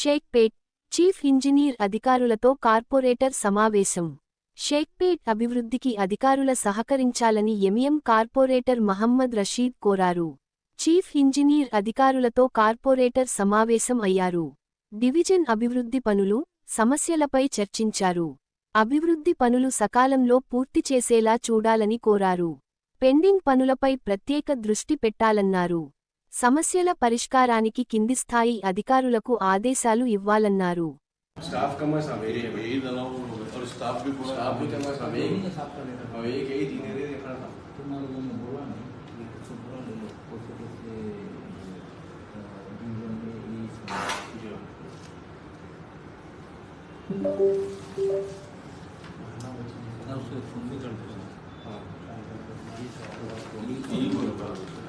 Shaikpet chief engineer అధికారులతో corporator సమావేశం. షేక్పేట్ అభివృద్ధికి అధికారుల సహకరించాలని ఎంఎం కార్పొరేటర్ మహమ్మద్ రషీద్ కోరారు. చీఫ్ ఇంజనీర్ అధికారులతో కార్పొరేటర్ సమావేశం అయ్యారు. డివిజన్ అభివృద్ధి పనులు సమస్యలపై చర్చించారు. అభివృద్ధి పనులు సకాలంలో పూర్తి చేసేలా చూడాలని కోరారు. పెండింగ్ పనులపై ప్రత్యేక దృష్టి పెట్టాలన్నారు. సమస్యల పరిష్కారానికి కింది స్థాయి అధికారులకు ఆదేశాలు ఇవ్వాలన్నారు स्टाफ कम है सब एरिया में यही दलाल और स्टाफ भी पूरा स्टाफ भी कम है सब एक नहीं साफ कर लेता अब एक ही दिन एरिया देखना था तुम्हारे लोगों ने बोला नहीं कुछ बोला नहीं लोग कैसे कैसे डिवीजन में ये सब जी ना उससे फोन भी करते हैं हाँ यही बोला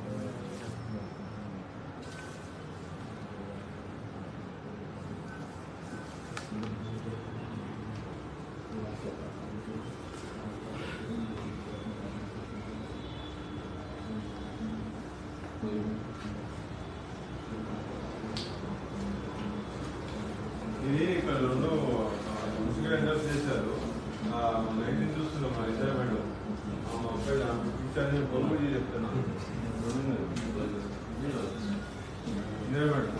ఇది ఇక్కడ రెండు ముసుగు ఎండర్స్ చేశారు. లైటింగ్ చూస్తున్నాం మా ఇద్దరు మేడం. అక్కడ పిక్చర్ నేను బొమ్మలు చెప్తున్నాను ఇందిరా మేడం.